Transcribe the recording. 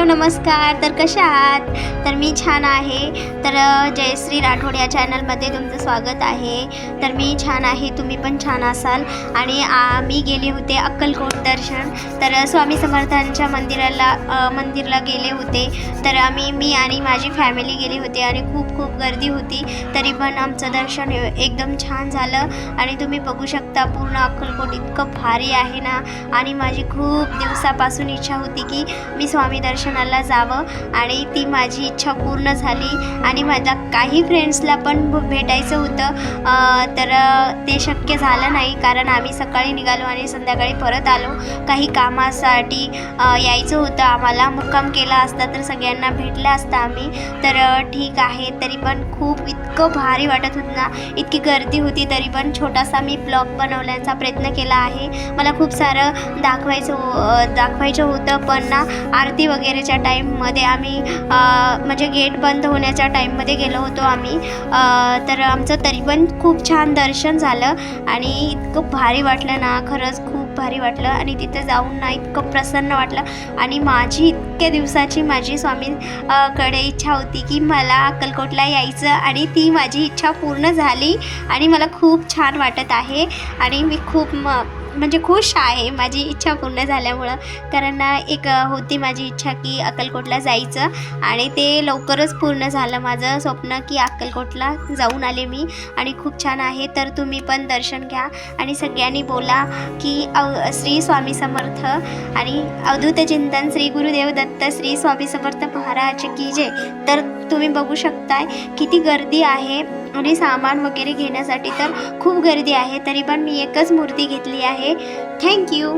Hello नमस्कार. तर कशा आहात? तर मी छान आहे. तर जयश्री राठोड या चॅनलमध्ये तुमचं स्वागत आहे. तर मी छान आहे तुम्ही पण छान असाल. आणि मी गेले होते अक्कलकोट दर्शन. तर स्वामी समर्थांच्या मंदिराला मंदिरला गेले होते. तर आम्ही मी आणि माझी फॅमिली गेली होती आणि खूप खूप गर्दी होती. तरी पण आमचं दर्शन एकदम छान झालं. आणि तुम्ही बघू शकता पूर्ण अक्कलकोट इतकं भारी आहे ना. आणि माझी खूप दिवसापासून इच्छा होती की मी स्वामी दर्शन दर्शनाला जावं आणि ती माझी इच्छा पूर्ण झाली आणि माझ्या काही फ्रेंड्सला पण भेटायचं होतं. तर ते शक्य झालं नाही कारण आम्ही सकाळी निघालो आणि संध्याकाळी परत आलो. काही कामासाठी यायचं होतं. आम्हाला मुक्काम केला असता तर सगळ्यांना भेटलं असतं आम्ही. तर ठीक आहे. तरी पण खूप इतकं भारी वाटत होतं ना. इतकी गर्दी होती तरी पण छोटासा मी ब्लॉग बनवण्याचा प्रयत्न केला आहे. मला खूप सारं दाखवायचं दाखवायचं होतं. पण ना आरती वगैरे वगैरेच्या टाईममध्ये आम्ही म्हणजे गेट बंद होण्याच्या टाईममध्ये गेलो होतो आम्ही. तर आमचं तरी पण खूप छान दर्शन झालं आणि इतकं भारी वाटलं ना खरंच खूप भारी वाटलं आणि तिथे जाऊन ना इतकं प्रसन्न वाटलं. आणि माझी इतक्या दिवसाची माझी स्वामी कडे इच्छा होती की मला अक्कलकोटला यायचं आणि ती माझी इच्छा पूर्ण झाली आणि मला खूप छान वाटत आहे. आणि मी खूप म म्हणजे खुश आहे. माझी इच्छा पूर्ण झाल्यामुळं. कारण एक होती माझी इच्छा की अक्कलकोटला जायचं आणि ते लवकरच पूर्ण झालं माझं स्वप्न की अक्कलकोटला जाऊन आले मी आणि खूप छान आहे. तर तुम्ही पण दर्शन घ्या आणि सगळ्यांनी बोला की अव श्री स्वामी समर्थ आणि अवधूत चिंतन श्री गुरुदेव दत्त श्री स्वामी समर्थ महाराज की जय. तर तुम्ही बघू शकताय किती गर्दी आहे. आणि सामान वगैरे घेण्यासाठी तर खूप गर्दी आहे तरी पण मी एकच मूर्ती घेतली आहे. थँक्यू